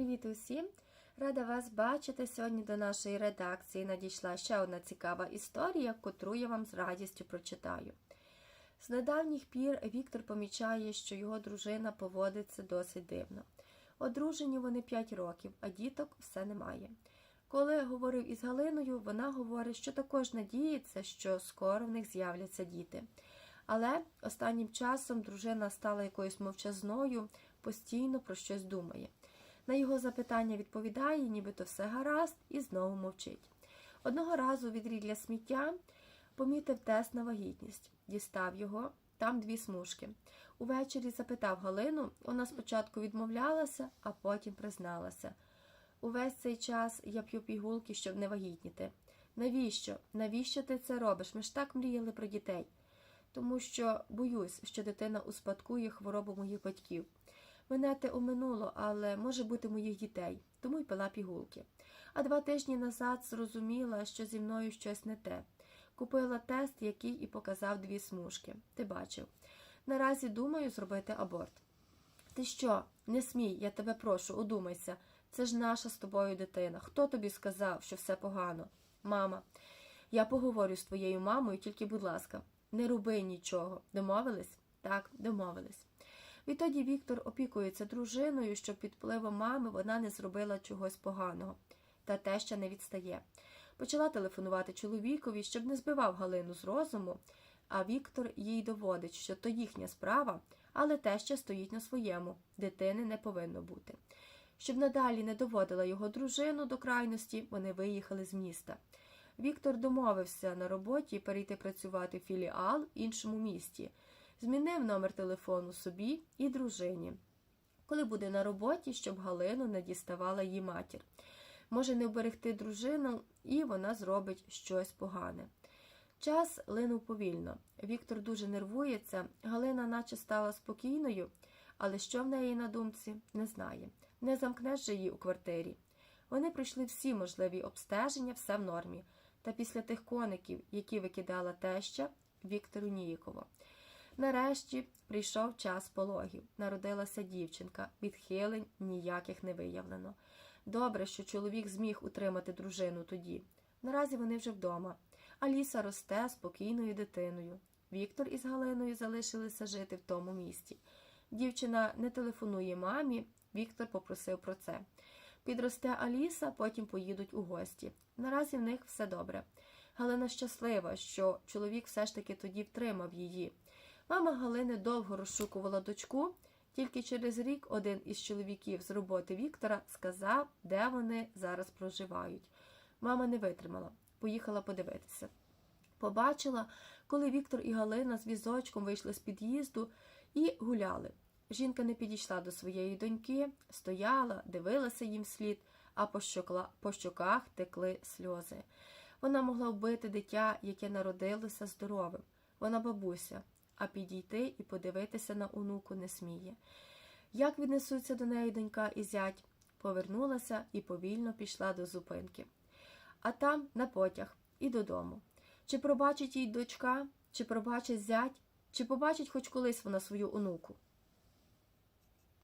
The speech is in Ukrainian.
Привіт усім! Рада вас бачити. Сьогодні до нашої редакції надійшла ще одна цікава історія, котру я вам з радістю прочитаю. З недавніх пір Віктор помічає, що його дружина поводиться досить дивно. Одружені вони 5 років, а діток все немає. Коли говорив із Галиною, вона говорить, що також надіється, що скоро в них з'являться діти. Але останнім часом дружина стала якоюсь мовчазною, постійно про щось думає. На його запитання відповідає, нібито все гаразд, і знову мовчить. Одного разу від рілля сміття помітив тест на вагітність, дістав його, там дві смужки. Увечері запитав Галину, вона спочатку відмовлялася, а потім призналася. Увесь цей час я п'ю пігулки, щоб не вагітніти. Навіщо? Навіщо ти це робиш? Ми ж так мріяли про дітей. Тому що боюсь, що дитина успадкує хворобу моїх батьків. Мене те оминуло, але може бути моїх дітей, тому й пила пігулки. А два тижні назад зрозуміла, що зі мною щось не те. Купила тест, який і показав дві смужки. Ти бачив. Наразі думаю зробити аборт. Ти що? Не смій, я тебе прошу, одумайся. Це ж наша з тобою дитина. Хто тобі сказав, що все погано? Мама. Я поговорю з твоєю мамою, тільки, будь ласка, не роби нічого. Домовились? Так, домовились. Відтоді Віктор опікується дружиною, щоб під впливом мами вона не зробила чогось поганого. Та теща не відстає. Почала телефонувати чоловікові, щоб не збивав Галину з розуму, а Віктор їй доводить, що то їхня справа, але теща стоїть на своєму, дитини не повинно бути. Щоб надалі не доводила його дружину до крайності, вони виїхали з міста. Віктор домовився на роботі перейти працювати в філіал в іншому місті, змінив номер телефону собі і дружині. Коли буде на роботі, щоб Галину не діставала її матір. Може не вберегти дружину, і вона зробить щось погане. Час линув повільно. Віктор дуже нервується, Галина наче стала спокійною, але що в неї на думці, не знає. Не замкнеш же її у квартирі. Вони пройшли всі можливі обстеження, все в нормі. Та після тих коників, які викидала теща, Віктору ніяково. Нарешті прийшов час пологів. Народилася дівчинка, відхилень ніяких не виявлено. Добре, що чоловік зміг утримати дружину тоді. Наразі вони вже вдома. Аліса росте спокійною дитиною. Віктор із Галиною залишилися жити в тому місті. Дівчина не телефонує мамі, Віктор попросив про це. Підросте Аліса, потім поїдуть у гості. Наразі в них все добре. Галина щаслива, що чоловік все ж таки тоді втримав її. Мама Галини довго розшукувала дочку, тільки через рік один із чоловіків з роботи Віктора сказав, де вони зараз проживають. Мама не витримала, поїхала подивитися. Побачила, коли Віктор і Галина з візочком вийшли з під'їзду і гуляли. Жінка не підійшла до своєї доньки, стояла, дивилася їм вслід, а по, щокла, по щоках текли сльози. Вона могла вбити дитя, яке народилося здоровим. Вона бабуся, а підійти і подивитися на онуку не сміє. Як віднесуться до неї донька і зять, повернулася і повільно пішла до зупинки. А там на потяг і додому. Чи пробачить їй дочка, чи пробачить зять, чи побачить хоч колись вона свою онуку?